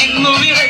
നിന്നു വിറ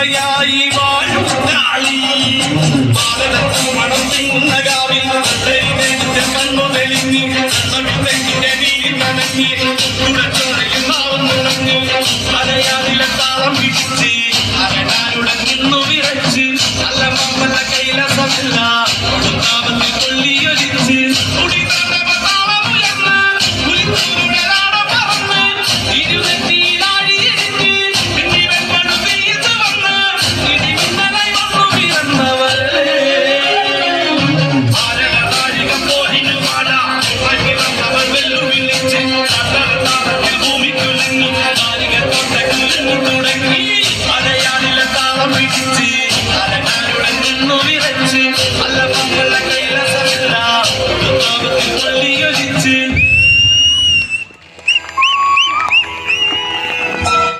കുറുമ്പയായി വാഴും കാളി ഭാരതത്തിൽ മണം തിങ്ങുന്ന കാവിൽ കണ്ണു തെളിഞ്ഞി കണ്ണു തെങ്ങിന്റെ നീർ നനഞ്ഞി